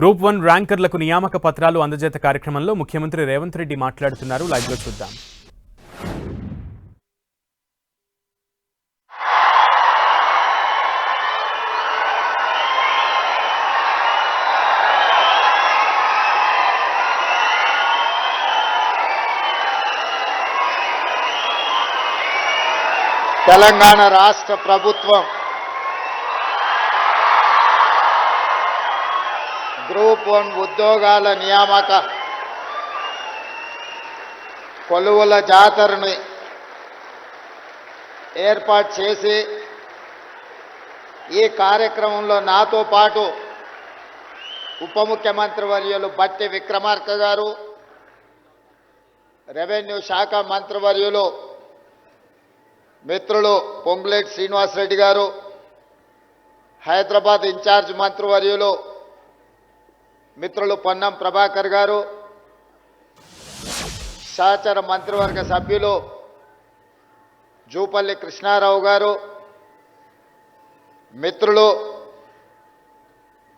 Group one ర్యాంకర్లకు నియామక పత్రాలు అందజేత కార్యక్రమంలో ముఖ్యమంత్రి రేవంత్ రెడ్డి మాట్లాడుతున్నారు. లైవ్లో చూద్దాం. తెలంగాణ రాష్ట్ర ప్రభుత్వం ఉద్యోగాల నియామక కొలువుల జాతరని ఏర్పాటు చేసి ఈ కార్యక్రమంలో నాతో పాటు ఉప ముఖ్యమంత్రి వర్యులు బట్టి విక్రమార్క గారు రెవెన్యూ శాఖ మంత్రివర్యులు మిత్రులు పొంగులేటి శ్రీనివాసరెడ్డి గారు హైదరాబాద్ ఇన్ఛార్జ్ మంత్రివర్యులు మిత్రులు పొన్నం ప్రభాకర్ గారు సహచర మంత్రివర్గ సభ్యులు జూపల్లి కృష్ణారావు గారు మిత్రులు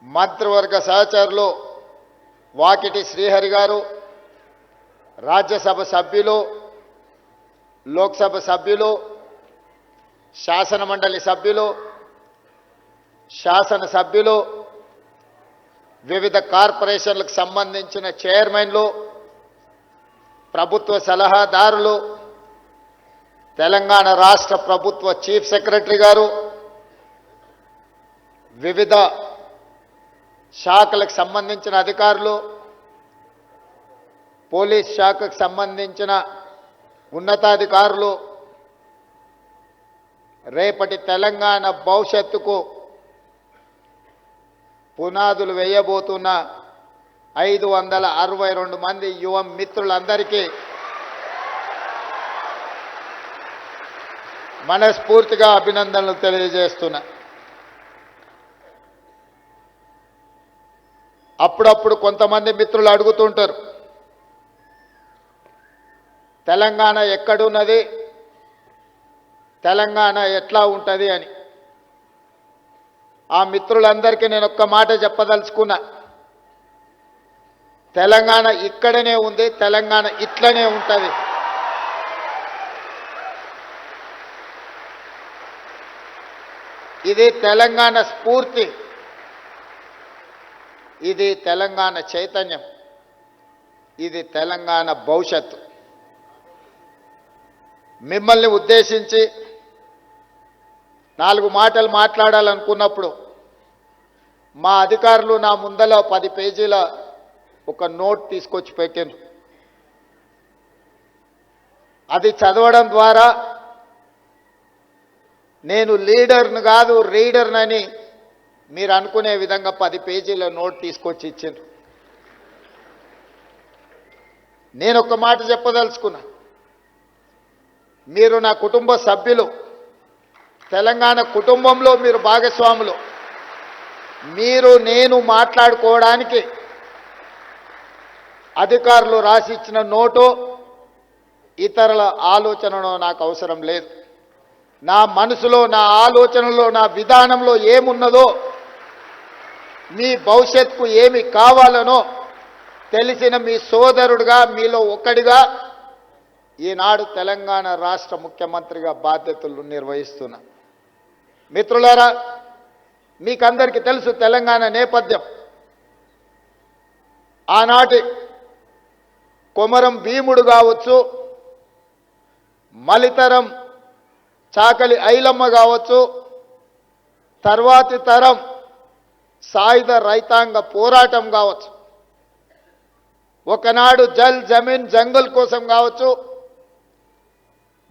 మంత్రివర్గ సహచరులు వాకిటి శ్రీహరి గారు రాజ్యసభ సభ్యులు లోక్సభ సభ్యులు శాసన మండలి సభ్యులు శాసన సభ్యులు వివిధ కార్పొరేషన్లకు సంబంధించిన చైర్మన్లు ప్రభుత్వ సలహాదారులు తెలంగాణ రాష్ట్ర ప్రభుత్వ చీఫ్ సెక్రటరీ గారు వివిధ శాఖలకు సంబంధించిన అధికారులు పోలీస్ శాఖకు సంబంధించిన ఉన్నతాధికారులు రేపటి తెలంగాణ భవిష్యత్తుకు పునాదులు వేయబోతున్న ఐదు వందల అరవై రెండు మంది యువ మిత్రులందరికీ మనస్ఫూర్తిగా అభినందనలు తెలియజేస్తున్నా. అప్పుడప్పుడు కొంతమంది మిత్రులు అడుగుతుంటారు తెలంగాణ ఎక్కడున్నది? తెలంగాణ ఎట్లా ఉంటుంది? అని. ఆ మిత్రులందరికీ నేను ఒక్క మాట చెప్పదలుచుకున్నా. తెలంగాణ ఇక్కడనే ఉంది తెలంగాణ ఇట్లనే ఉంటుంది. ఇది తెలంగాణ స్ఫూర్తి. ఇది తెలంగాణ చైతన్యం. ఇది తెలంగాణ భవిష్యత్తు. మిమ్మల్ని ఉద్దేశించి నాలుగు మాటలు మాట్లాడాలనుకున్నప్పుడు మా అధికారులు నా ముందల పది పేజీల ఒక నోట్ తీసుకొచ్చి పెట్టాను అది చదవడం ద్వారా నేను లీడర్ను కాదు రీడర్నని మీరు అనుకునే విధంగా పది పేజీల నోట్ తీసుకొచ్చి ఇచ్చాను నేను ఒక మాట చెప్పదలుచుకున్నా. మీరు నా కుటుంబ సభ్యులు తెలంగాణ కుటుంబంలో మీరు భాగస్వాములు. మీరు నేను మాట్లాడుకోవడానికి అధికారులు రాసిచ్చిన నోటు ఇతరుల ఆలోచనలో నాకు అవసరం లేదు. నా మనసులో నా ఆలోచనలో నా విధానంలో ఏమున్నదో మీ భవిష్యత్తుకు ఏమి కావాలనో తెలిసిన మీ సోదరుడుగా మీలో ఒక్కడిగా ఈనాడు తెలంగాణ రాష్ట్ర ముఖ్యమంత్రిగా బాధ్యతలు నిర్వహిస్తున్నా. మిత్రులారా మీకందరికీ తెలుసు తెలంగాణ నేపథ్యం. ఆనాటి కొమరం భీముడు కావచ్చు మలితరం చాకలి ఐలమ్మ కావచ్చు తర్వాతి తరం సాయుధ రైతాంగ పోరాటం కావచ్చు. ఒకనాడు జల్ జమీన్ జంగల్ కోసం కావచ్చు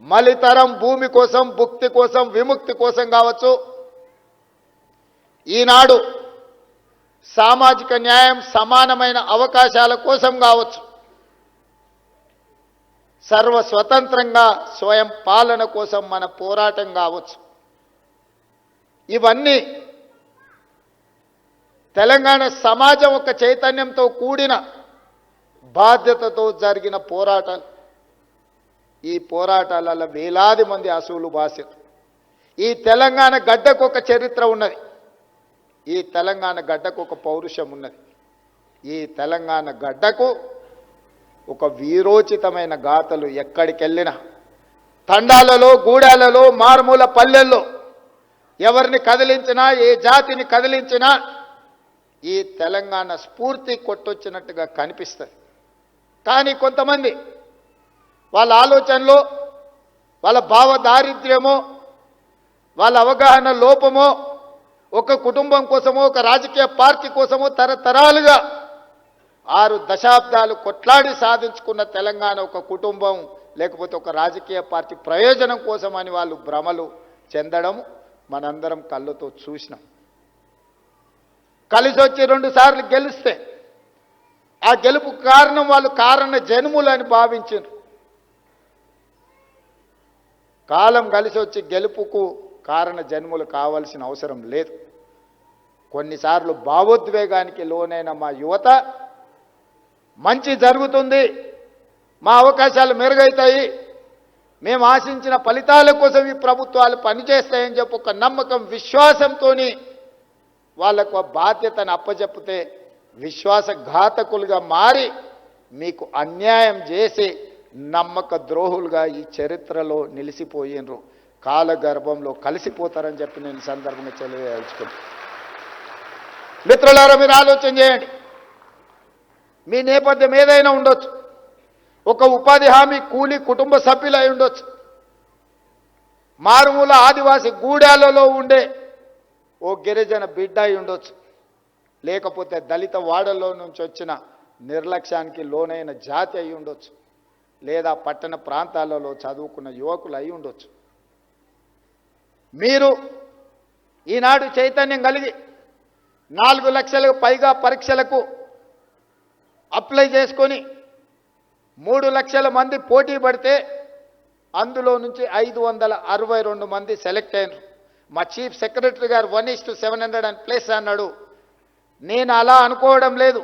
మలితరం భూమి కోసం భుక్తి కోసం విముక్తి కోసం కావచ్చు. ఈనాడు సామాజిక న్యాయం సమానమైన అవకాశాల కోసం కావచ్చు. సర్వ స్వతంత్రంగా స్వయం పాలన కోసం మన పోరాటం కావచ్చు. ఇవన్నీ తెలంగాణ సమాజం ఒక చైతన్యంతో కూడిన బాధ్యతతో జరిగిన పోరాటాలు. ఈ పోరాటాలలో వేలాది మంది అసువులు బాసారు ఈ తెలంగాణ గడ్డకు ఒక చరిత్ర ఉన్నది. ఈ తెలంగాణ గడ్డకు ఒక పౌరుషం ఉన్నది. ఈ తెలంగాణ గడ్డకు ఒక వీరోచితమైన గాథలు ఎక్కడికెళ్ళినా. తండాలలో గూడాలలో మారుమూల పల్లెల్లో ఎవరిని కదిలించినా ఏ జాతిని కదిలించినా ఈ తెలంగాణ స్ఫూర్తి కొట్టొచ్చినట్టుగా కనిపిస్తుంది. కానీ కొంతమంది వాళ్ళ ఆలోచనలో వాళ్ళ భావ దారిద్ర్యమో వాళ్ళ అవగాహన లోపమో ఒక కుటుంబం కోసమో ఒక రాజకీయ పార్టీ కోసమో తరతరాలుగా ఆరు దశాబ్దాలు కొట్లాడి సాధించుకున్న తెలంగాణ ఒక కుటుంబం లేకపోతే ఒక రాజకీయ పార్టీ ప్రయోజనం కోసమని వాళ్ళు భ్రమలు చెందడం మనందరం కళ్ళతో చూసినాం. కలిసి వచ్చి రెండుసార్లు గెలిస్తే ఆ గెలుపు కారణం వాళ్ళు కారణ జన్ములు అని భావించారు. కాలం కలిసి వచ్చి గెలుపుకు కారణ జన్ములు కావాల్సిన అవసరం లేదు. కొన్నిసార్లు భావోద్వేగానికి లోనైన మా యువత మంచి జరుగుతుంది మా అవకాశాలు మెరుగైతాయి మేము ఆశించిన ఫలితాల కోసం ఈ ప్రభుత్వాలు పనిచేస్తాయని చెప్పి ఒక నమ్మకం విశ్వాసంతో వాళ్ళకు బాధ్యతను అప్పచెప్పితే విశ్వాసఘాతకులుగా మారి మీకు అన్యాయం చేసి నమ్మక ద్రోహులుగా ఈ చరిత్రలో నిలిచిపోయినరు. కాలగర్భంలో కలిసిపోతారని చెప్పి నేను సందర్భంగా తెలియదలుచుకుంటాను మిత్రులారా మీరు ఆలోచన చేయండి. మీ నేపథ్యం ఏదైనా ఉండొచ్చు. ఒక ఉపాధి హామీ కూలి కుటుంబ సభ్యులు అయి ఉండొచ్చు. మారుమూల ఆదివాసి గూడాలలో ఉండే ఓ గిరిజన బిడ్డ అయి ఉండొచ్చు. లేకపోతే దళిత వాడల్లో నుంచి వచ్చిన నిర్లక్ష్యానికి లోనైన జాతి అయి ఉండొచ్చు. లేదా పట్టణ ప్రాంతాలలో చదువుకున్న యువకులు అయి ఉండొచ్చు. మీరు ఈనాడు చైతన్యం కలిగి నాలుగు లక్షలకు పైగా పరీక్షలకు అప్లై చేసుకొని మూడు లక్షల మంది పోటీ పడితే అందులో నుంచి ఐదు వందల అరవై రెండు మంది సెలెక్ట్ అయినారు. మా చీఫ్ సెక్రటరీ గారు one is to seven hundred and place అన్నాడు. నేను అలా అనుకోవడం లేదు.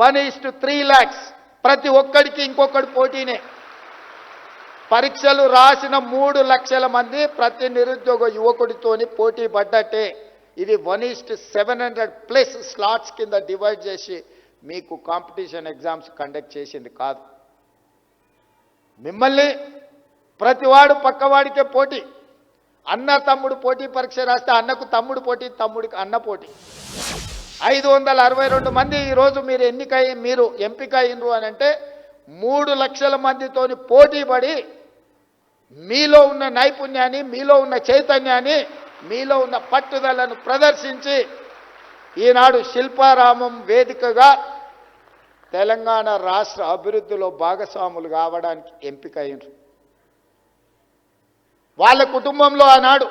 One is to three lakhs ప్రతి ఒక్కడికి ఇంకొకటి పోటీనే. పరీక్షలు రాసిన మూడు లక్షల మంది ప్రతి నిరుద్యోగ యువకుడితోని పోటీ పడ్డట్టే. ఇది one is to seven hundred plus slots కింద డివైడ్ చేసి మీకు కాంపిటీషన్ ఎగ్జామ్స్ కండక్ట్ చేసింది కాదు. మిమ్మల్ని ప్రతివాడు పక్కవాడికే పోటీ. అన్న తమ్ముడు పోటీ పరీక్ష రాస్తే అన్నకు తమ్ముడు పోటీ తమ్ముడికి అన్న పోటీ. ఐదు వందల అరవై రెండు మంది ఈరోజు మీరు ఎన్నికయ్య మీరు ఎంపిక అయినరు అని అంటే మూడు లక్షల మందితోని పోటీ పడి మీలో ఉన్న నైపుణ్యాన్ని మీలో ఉన్న చైతన్యాన్ని మీలో ఉన్న పట్టుదలను ప్రదర్శించి ఈనాడు శిల్పారామం వేదికగా తెలంగాణ రాష్ట్ర అభివృద్ధిలో భాగస్వాములు కావడానికి ఎంపిక అయినరు వాళ్ళ కుటుంబంలో ఆనాడు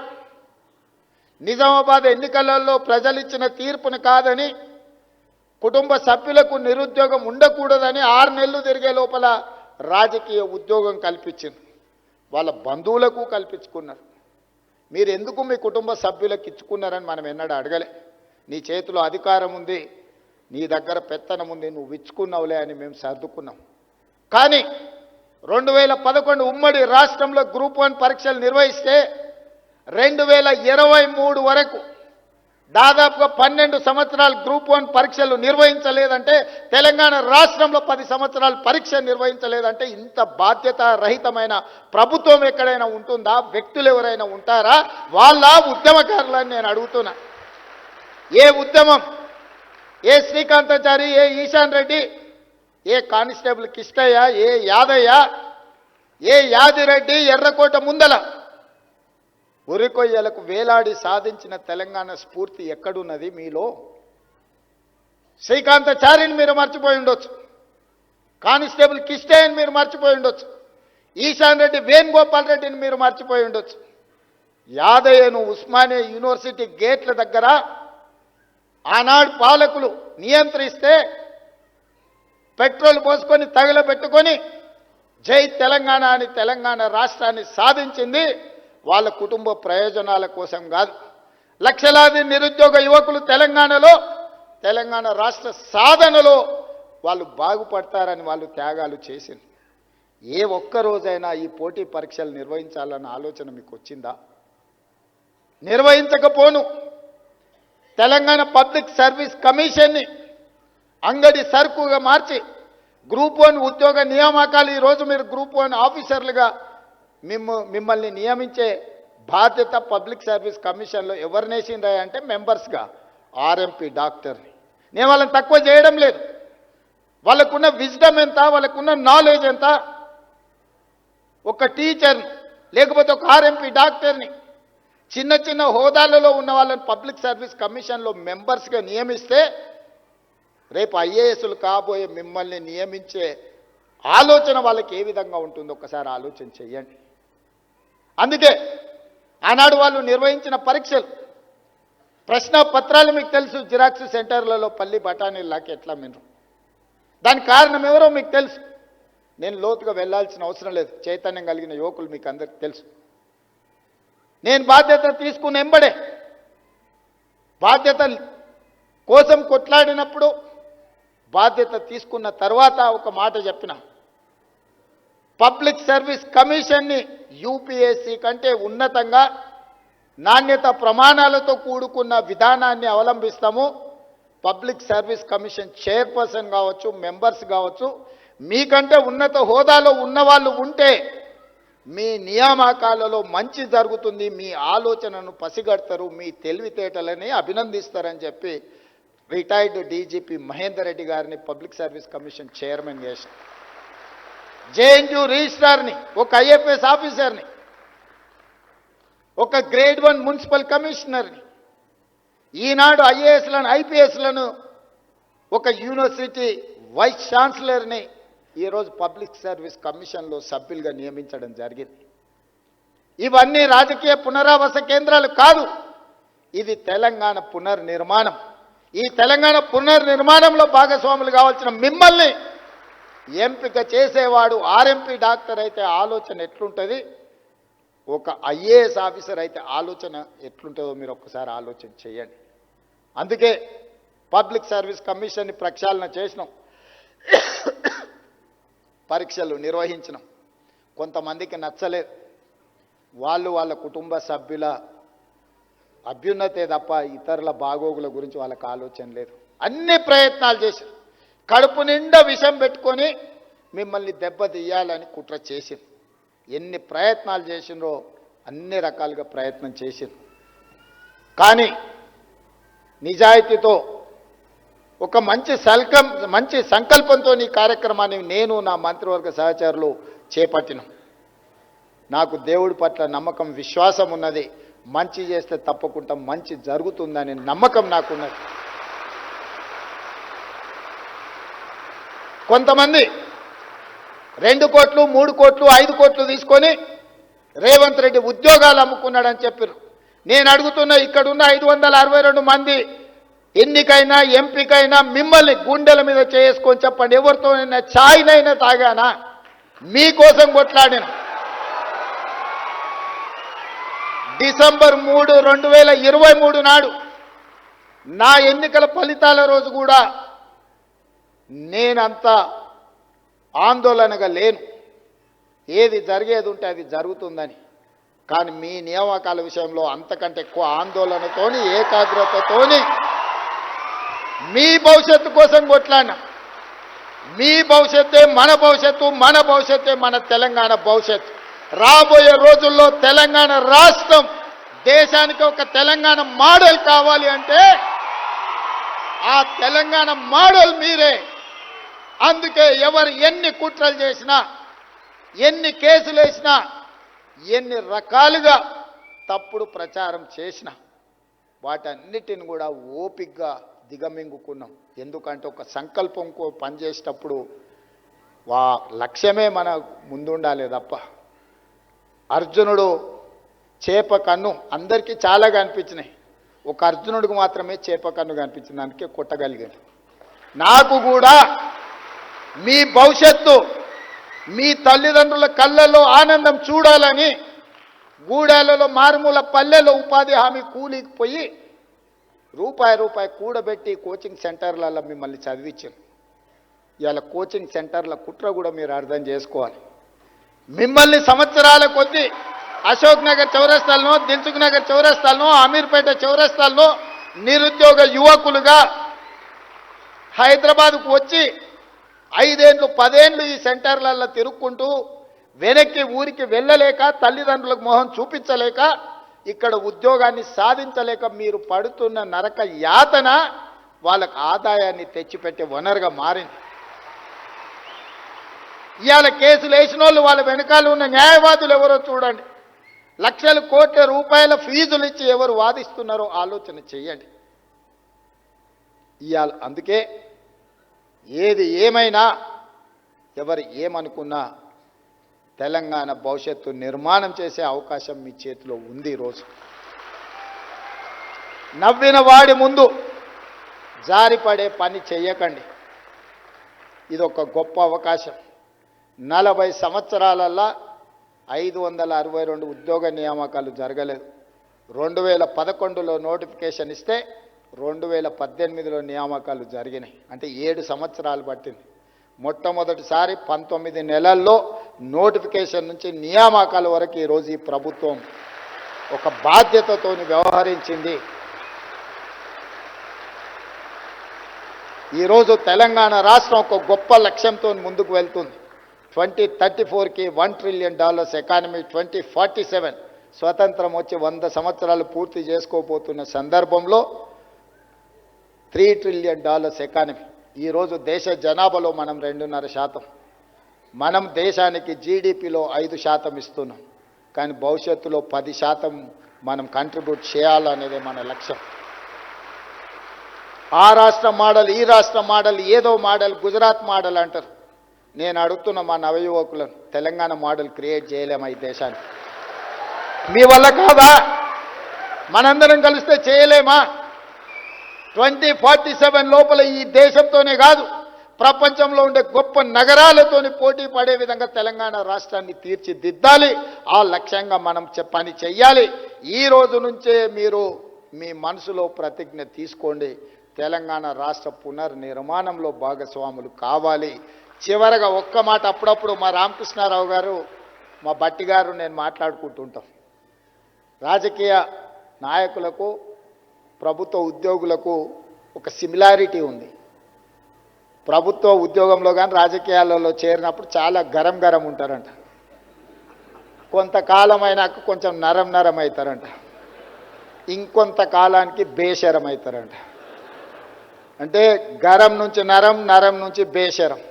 నిజామాబాద్ ఎన్నికలలో ప్రజలిచ్చిన తీర్పును కాదని కుటుంబ సభ్యులకు నిరుద్యోగం ఉండకూడదని ఆరు నెలలు తిరిగే లోపల రాజకీయ ఉద్యోగం కల్పించింది. వాళ్ళ బంధువులకు కల్పించుకున్నారు. మీరు ఎందుకు మీ కుటుంబ సభ్యులకు ఇచ్చుకున్నారని మనం ఎన్నడూ అడగలే. నీ చేతిలో అధికారం ఉంది నీ దగ్గర పెత్తనం ఉంది నువ్వు ఇచ్చుకున్నావులే అని మేము సర్దుకున్నాం. కానీ రెండు వేల పదకొండు ఉమ్మడి రాష్ట్రంలో గ్రూప్ వన్ పరీక్షలు నిర్వహిస్తే రెండు వేల ఇరవై మూడు వరకు దాదాపుగా పన్నెండు సంవత్సరాలు గ్రూప్ వన్ పరీక్షలు నిర్వహించలేదంటే తెలంగాణ రాష్ట్రంలో పది సంవత్సరాలు పరీక్ష నిర్వహించలేదంటే ఇంత బాధ్యత రహితమైన ప్రభుత్వం ఎక్కడైనా ఉంటుందా? వ్యక్తులు ఎవరైనా ఉంటారా? వాళ్ళ ఉద్యమకారులని నేను అడుగుతున్నా. ఏ ఉద్యమం? ఏ శ్రీకాంతాచారి ఏ ఈశాన్ రెడ్డి ఏ కానిస్టేబుల్ కిష్టయ్య ఏ యాదయ్య ఏ యాదిరెడ్డి ఎర్రకోట ముందల ఉరికొయ్యలకు వేలాడి సాధించిన తెలంగాణ స్ఫూర్తి ఎక్కడున్నది మీలో? శ్రీకాంతచారిని మీరు మర్చిపోయి ఉండొచ్చు. కానిస్టేబుల్ కిష్టయ్యని మీరు మర్చిపోయి ఉండొచ్చు. ఈశాన్ రెడ్డి వేణుగోపాల్ రెడ్డిని మీరు మర్చిపోయి ఉండొచ్చు. యాదయ్యను ఉస్మానియా యూనివర్సిటీ గేట్ల దగ్గర ఆనాడు పాలకులు నియంత్రిస్తే పెట్రోల్ పోసుకొని తగలబెట్టుకొని జై తెలంగాణ అని తెలంగాణ రాష్ట్రాన్ని సాధించింది. వాళ్ళ కుటుంబ ప్రయోజనాల కోసం కాదు. లక్షలాది నిరుద్యోగ యువకులు తెలంగాణలో తెలంగాణ రాష్ట్ర సాధనలో వాళ్ళు బాగుపడతారని వాళ్ళు త్యాగాలు చేసింది. ఏ ఒక్క రోజైనా ఈ పోటీ పరీక్షలు నిర్వహించాలన్న ఆలోచన మీకు వచ్చిందా? నిర్వహించకపోను. తెలంగాణ పబ్లిక్ సర్వీస్ కమిషన్ని అంగడి సరుకుగా మార్చి గ్రూప్ వన్ ఉద్యోగ నియామకాలు ఈరోజు మీరు గ్రూప్ వన్ ఆఫీసర్లుగా మిమ్మ మిమ్మల్ని నియమించే బాధ్యత పబ్లిక్ సర్వీస్ కమిషన్లో ఎవరినేసిందా అంటే మెంబర్స్గా ఆర్ఎంపీ డాక్టర్ని. నేను వాళ్ళని తక్కువ చేయడం లేదు. వాళ్ళకున్న విజ్డమ్ ఎంత వాళ్ళకున్న నాలెడ్జ్ ఎంత? ఒక టీచర్ని లేకపోతే ఒక ఆర్ఎంపీ డాక్టర్ని చిన్న చిన్న హోదాలలో ఉన్న వాళ్ళని పబ్లిక్ సర్వీస్ కమిషన్లో మెంబర్స్గా నియమిస్తే రేపు ఐఏఎస్లు కాబోయే మిమ్మల్ని నియమించే ఆలోచన వాళ్ళకి ఏ విధంగా ఉంటుందో ఒకసారి ఆలోచన చెయ్యండి అందుకే ఆనాడు వాళ్ళు నిర్వహించిన పరీక్షలు ప్రశ్న పత్రాలు మీకు తెలుసు జిరాక్స్ సెంటర్లలో పల్లి బఠానీలాకి ఎట్లా మీరు దానికి కారణం ఎవరో మీకు తెలుసు. నేను లోతుగా వెళ్ళాల్సిన అవసరం లేదు. చైతన్యం కలిగిన యువకులు మీకు అందరికి తెలుసు. నేను బాధ్యత తీసుకున్న ఎంబడే బాధ్యత కోసం కొట్లాడినప్పుడు బాధ్యత తీసుకున్న తర్వాత ఒక మాట చెప్పిన. పబ్లిక్ సర్వీస్ కమిషన్ని యూపీఎస్సి కంటే ఉన్నతంగా నాణ్యత ప్రమాణాలతో కూడుకున్న విధానాన్ని అవలంబిస్తాము. పబ్లిక్ సర్వీస్ కమిషన్ చైర్పర్సన్ కావచ్చు మెంబర్స్ కావచ్చు. మీకంటే ఉన్నత హోదాలో ఉన్నవాళ్ళు ఉంటే మీ నియామకాలలో మంచి జరుగుతుంది మీ ఆలోచనను పసిగడతారు మీ తెలివితేటలని అభినందిస్తారని చెప్పి రిటైర్డ్ డీజీపీ మహేందర్ రెడ్డి గారిని పబ్లిక్ సర్వీస్ కమిషన్ చైర్మన్ చేశారు. జేఎన్యూ రిజిస్ట్రార్ని ఒక ఐఎఫ్ఎస్ ఆఫీసర్ని ఒక గ్రేడ్ వన్ మున్సిపల్ కమిషనర్ని ఈనాడు ఐఏఎస్లను ఐపీఎస్లను ఒక యూనివర్సిటీ వైస్ ఛాన్సలర్ని ఈరోజు పబ్లిక్ సర్వీస్ కమిషన్లో సభ్యులుగా నియమించడం జరిగింది. ఇవన్నీ రాజకీయ పునరావాస కేంద్రాలు కాదు ఇది తెలంగాణ పునర్నిర్మాణం. ఈ తెలంగాణ పునర్నిర్మాణంలో భాగస్వాములు కావాల్సిన మిమ్మల్ని ఎంపిక చేసేవాడు ఆర్ఎంపీ డాక్టర్ అయితే ఆలోచన ఎట్లుంటుంది? ఒక ఐఏఎస్ ఆఫీసర్ అయితే ఆలోచన ఎట్లుంటుందో మీరు ఒక్కసారి ఆలోచన చేయండి. అందుకే పబ్లిక్ సర్వీస్ కమిషన్ని ప్రక్షాళన చేసినాం. పరీక్షలు నిర్వహించినాం. కొంతమందికి నచ్చలేదు. వాళ్ళు వాళ్ళ కుటుంబ సభ్యుల అభ్యున్నతే తప్ప ఇతరుల బాగోగుల గురించి వాళ్ళకి ఆలోచన లేదు. అన్ని ప్రయత్నాలు చేశారు కడుపు నిండా విషం పెట్టుకొని మిమ్మల్ని దెబ్బతీయాలని కుట్ర చేసింది. ఎన్ని ప్రయత్నాలు చేసినరో అన్ని రకాలుగా ప్రయత్నం చేసింది. కానీ నిజాయితీతో ఒక మంచి సల్కం మంచి సంకల్పంతో ఈ కార్యక్రమాన్ని నేను నా మంత్రివర్గ సహచరులు చేపట్టినాం. నాకు దేవుడి పట్ల నమ్మకం విశ్వాసం ఉన్నది. మంచి చేస్తే తప్పకుండా మంచి జరుగుతుందనే నమ్మకం నాకున్నది. కొంతమంది రెండు కోట్లు మూడు కోట్లు ఐదు కోట్లు తీసుకొని రేవంత్ రెడ్డి ఉద్యోగాలు అమ్ముకున్నాడని చెప్పారు నేను అడుగుతున్న ఇక్కడున్న ఐదు వందల అరవై రెండు మంది ఎన్నికైనా ఎంపికైనా మిమ్మల్ని గుండెల మీద చేసుకొని చెప్పండి. ఎవరితోనైనా ఛాయ్నైనా తాగానా? మీకోసం కొట్లాడిన. డిసెంబర్ మూడు రెండు వేల ఇరవై మూడు నాడు నా ఎన్నికల ఫలితాల రోజు కూడా నేనంత ఆందోళనగా లేను. ఏది జరిగేది ఉంటే అది జరుగుతుందని. కానీ మీ నియామకాల విషయంలో అంతకంటే ఎక్కువ ఆందోళనతోని ఏకాగ్రతతోని మీ భవిష్యత్తు కోసం కొట్లాడినా. మీ భవిష్యత్తే మన భవిష్యత్తు మన భవిష్యత్తే మన తెలంగాణ భవిష్యత్తు. రాబోయే రోజుల్లో తెలంగాణ రాష్ట్రం దేశానికి ఒక తెలంగాణ మోడల్ కావాలి అంటే ఆ తెలంగాణ మోడల్ మీరే. అందుకే ఎవరు ఎన్ని కుట్రలు చేసినా ఎన్ని కేసులు వేసినా ఎన్ని రకాలుగా తప్పుడు ప్రచారం చేసినా వాటన్నిటిని కూడా ఓపిగ్గా దిగమింగుకున్నాం. ఎందుకంటే ఒక సంకల్పం కో- పనిచేసేటప్పుడు వా లక్ష్యమే మన ముందుండాలి తప్ప. అర్జునుడు చేప కన్ను అందరికీ చాలా కనిపించినాయి ఒక అర్జునుడికి మాత్రమే చేప కన్ను కనిపించింది అందుకే కొట్టగలిగాడు. నాకు కూడా మీ భవిష్యత్తు మీ తల్లిదండ్రుల కళ్ళల్లో ఆనందం చూడాలని గూడాలలో మారుమూల పల్లెలో ఉపాధి హామీ కూలికి పోయి రూపాయి రూపాయి కూడబెట్టి కోచింగ్ సెంటర్లలో మిమ్మల్ని చదివించారు. ఇవాళ కోచింగ్ సెంటర్ల కుట్ర కూడా మీరు అర్థం చేసుకోవాలి. మిమ్మల్ని సంవత్సరాల కొద్దీ అశోక్ నగర్ చౌరస్తాలను దిల్సుఖ్ నగర్ చౌరస్తాలను అమీర్పేట చౌరస్తాలను నిరుద్యోగ యువకులుగా హైదరాబాద్కు వచ్చి ఐదేండ్లు పదేండ్లు ఈ సెంటర్లలో తిరుక్కుంటూ వెనక్కి ఊరికి వెళ్ళలేక తల్లిదండ్రులకు మొహం చూపించలేక ఇక్కడ ఉద్యోగాన్ని సాధించలేక మీరు పడుతున్న నరక యాతన వాళ్ళకు ఆదాయాన్ని తెచ్చిపెట్టే వనరుగా మారింది. ఇవాళ కేసులు వేసిన వాళ్ళు వాళ్ళ వెనకాల ఉన్న న్యాయవాదులు ఎవరో చూడండి. లక్షల కోట్ల రూపాయల ఫీజులు ఇచ్చి ఎవరు వాదిస్తున్నారో ఆలోచన చేయండి. ఇవాళ అందుకే ఏది ఏమైనా ఎవరు ఏమనుకున్నా తెలంగాణ భవిష్యత్తు నిర్మాణం చేసే అవకాశం మీ చేతిలో ఉంది ఈరోజు. నవ్విన వాడి ముందు జారిపడే పని చేయకండి ఇది ఒక గొప్ప అవకాశం. నలభై సంవత్సరాలల్లా ఐదు వందల అరవై రెండు ఉద్యోగ నియామకాలు జరగలేదు. రెండు వేల పదకొండులో నోటిఫికేషన్ ఇస్తే రెండు వేల పద్దెనిమిదిలో నియామకాలు జరిగినాయి. అంటే ఏడు సంవత్సరాలు పట్టింది. మొట్టమొదటిసారి పంతొమ్మిది నెలల్లో నోటిఫికేషన్ నుంచి నియామకాల వరకు ఈరోజు ఈ ప్రభుత్వం ఒక బాధ్యతతో వ్యవహరించింది. ఈరోజు తెలంగాణ రాష్ట్రం ఒక గొప్ప లక్ష్యంతో ముందుకు వెళ్తుంది. ట్వంటీ థర్టీ ఫోర్కి one trillion dollars economy twenty forty seven స్వతంత్రం వచ్చి వంద సంవత్సరాలు పూర్తి చేసుకోబోతున్న సందర్భంలో త్రీ ట్రిలియన్ డాలర్స్ ఎకానమీ. ఈరోజు దేశ జనాభాలో మనం రెండున్నర శాతం. మనం దేశానికి జీడిపిలో ఐదు శాతం ఇస్తున్నాం. కానీ భవిష్యత్తులో పది శాతం మనం కంట్రిబ్యూట్ చేయాలనేదే మన లక్ష్యం. ఆ రాష్ట్ర మోడల్ ఈ రాష్ట్ర మోడల్ ఏదో మోడల్ గుజరాత్ మోడల్ అంటారు. నేను అడుగుతున్న మా నవయువకులను తెలంగాణ మోడల్ క్రియేట్ చేయలేమా ఈ దేశాన్ని మీ వల్ల కాదా? మనందరం కలిస్తే చేయలేమా? ట్వంటీ ఫార్టీ సెవెన్ లోపల ఈ దేశంతోనే కాదు ప్రపంచంలో ఉండే గొప్ప నగరాలతోని పోటీ పడే విధంగా తెలంగాణ రాష్ట్రాన్ని తీర్చిదిద్దాలి. ఆ లక్ష్యంగా మనం చె- పని చెయ్యాలి. ఈ రోజు నుంచే మీరు మీ మనసులో ప్రతిజ్ఞ తీసుకోండి. తెలంగాణ రాష్ట్ర పునర్నిర్మాణంలో భాగస్వాములు కావాలి. చివరగా ఒక్క మాట అప్పుడప్పుడు మా రామకృష్ణారావు గారు మా బట్టి గారు నేను మాట్లాడుకుంటుంటాం రాజకీయ నాయకులకు ప్రభుత్వ ఉద్యోగులకు ఒక సిమిలారిటీ ఉంది. ప్రభుత్వ ఉద్యోగంలో కానీ రాజకీయాలలో చేరినప్పుడు చాలా గరం గరం ఉంటారంట. కొంతకాలం అయినాక కొంచెం నరం నరం అవుతారంట ఇంకొంత కాలానికి బేషరం అవుతారంట అంటే గరం నుంచి నరం నరం నుంచి బేషరం.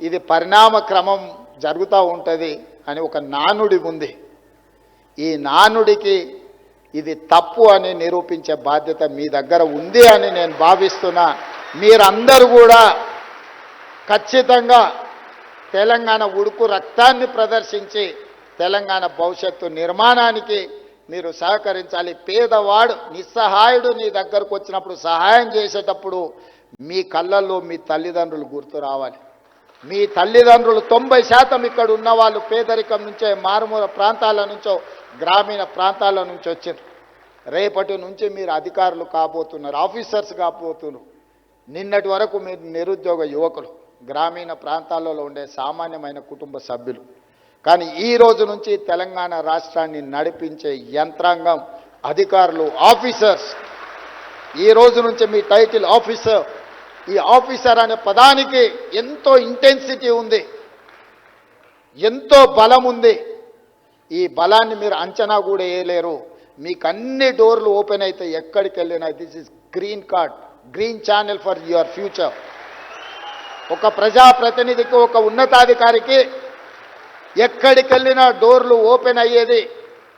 ఇది పరిణామ క్రమం జరుగుతూ ఉంటుంది అని ఒక నానుడి ఉంది. ఈ నానుడికి ఇది తప్పు అని నిరూపించే బాధ్యత మీ దగ్గర ఉంది అని నేను భావిస్తున్నా. మీరందరూ కూడా ఖచ్చితంగా తెలంగాణ ఉడుకు రక్తాన్ని ప్రదర్శించి తెలంగాణ భవిష్యత్తు నిర్మాణానికి మీరు సహకరించాలి. పేదవాడు నిస్సహాయుడు నీ దగ్గరకు వచ్చినప్పుడు సహాయం చేసేటప్పుడు మీ కళ్ళల్లో మీ తల్లిదండ్రులు గుర్తు రావాలి. మీ తల్లిదండ్రులు తొంభై శాతం ఇక్కడ ఉన్న వాళ్ళు పేదరికం నుంచే మారుమూల ప్రాంతాల నుంచో గ్రామీణ ప్రాంతాల నుంచి వచ్చారు రేపటి నుంచి మీరు అధికారులు కాబోతున్నారు ఆఫీసర్స్ కాబోతున్నారు. నిన్నటి వరకు మీరు నిరుద్యోగ యువకులు గ్రామీణ ప్రాంతాలలో ఉండే సామాన్యమైన కుటుంబ సభ్యులు. కానీ ఈ రోజు నుంచి తెలంగాణ రాష్ట్రాన్ని నడిపించే యంత్రాంగం అధికారులు ఆఫీసర్స్. ఈ రోజు నుంచి మీ టైటిల్ ఆఫీసర్. ఈ ఆఫీసర్ అనే పదానికి ఎంతో ఇంటెన్సిటీ ఉంది ఎంతో బలం ఉంది. ఈ బలాన్ని మీరు అంచనా కూడా వేయలేరు. మీకు అన్ని డోర్లు ఓపెన్ అయితే ఎక్కడికి వెళ్ళినా this is green card green channel for your future. ఒక ప్రజాప్రతినిధికి ఒక ఉన్నతాధికారికి ఎక్కడికి వెళ్ళినా డోర్లు ఓపెన్ అయ్యేది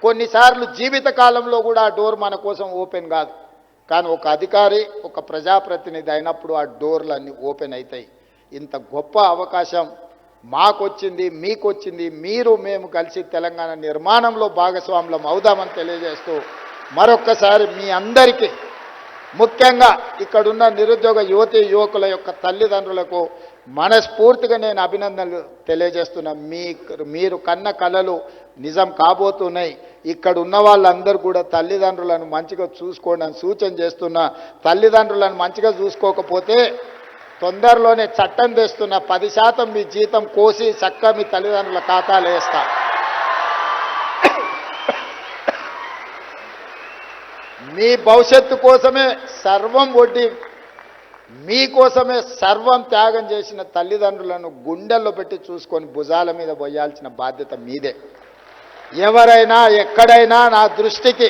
కొన్నిసార్లు జీవితకాలంలో కూడా ఆ డోర్ మన కోసం ఓపెన్ కాదు. కానీ ఒక అధికారి ఒక ప్రజాప్రతినిధి అయినప్పుడు ఆ డోర్లు అన్నీ ఓపెన్ అవుతాయి ఇంత గొప్ప అవకాశం మాకొచ్చింది మీకొచ్చింది మీరు మేము కలిసి తెలంగాణ నిర్మాణంలో భాగస్వాములం అవుదామని తెలియజేస్తూ మరొక్కసారి మీ అందరికీ ముఖ్యంగా ఇక్కడున్న నిరుద్యోగ యువతి యువకుల యొక్క తల్లిదండ్రులకు మనస్ఫూర్తిగా నేను అభినందనలు తెలియజేస్తున్నా. మీ మీరు కన్న కళలు నిజం కాబోతున్నాయి. ఇక్కడ ఉన్న వాళ్ళందరూ కూడా తల్లిదండ్రులను మంచిగా చూసుకోండి అని సూచన చేస్తున్నా. తల్లిదండ్రులను మంచిగా చూసుకోకపోతే తొందరలోనే చట్టం తెస్తున్న. పది శాతం మీ జీతం కోసి చక్క మీ తల్లిదండ్రుల ఖాతాలు వేస్తా. మీ భవిష్యత్తు కోసమే సర్వం వడ్డీ మీకోసమే సర్వం త్యాగం చేసిన తల్లిదండ్రులను గుండెల్లో పెట్టి చూసుకొని భుజాల మీద పోయాల్సిన బాధ్యత మీదే. ఎవరైనా ఎక్కడైనా నా దృష్టికి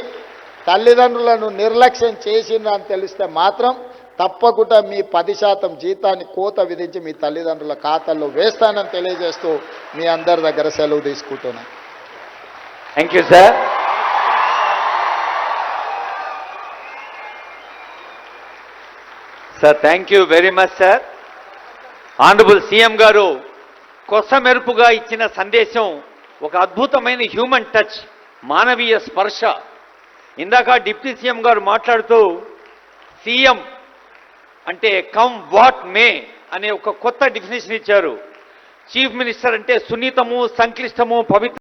తల్లిదండ్రులను నిర్లక్ష్యం చేసిందని తెలిస్తే మాత్రం తప్పకుండా మీ పది శాతం జీతాన్ని కోత విధించి మీ తల్లిదండ్రుల ఖాతాల్లో వేస్తానని తెలియజేస్తూ మీ అందరి దగ్గర సెలవు తీసుకుంటున్నాను thank you sir sir thank you very much sir honourable CM గారు కొసమెరుపుగా ఇచ్చిన సందేశం ఒక అద్భుతమైన హ్యూమన్ టచ్ మానవీయ స్పర్శ. ఇందాక డిప్యూటీ సీఎం గారు మాట్లాడుతూ సీఎం అంటే కమ్ వాట్ మే అనే ఒక కొత్త డెఫినేషన్ ఇచ్చారు. చీఫ్ మినిస్టర్ అంటే సున్నితము సంక్లిష్టము పవిత్ర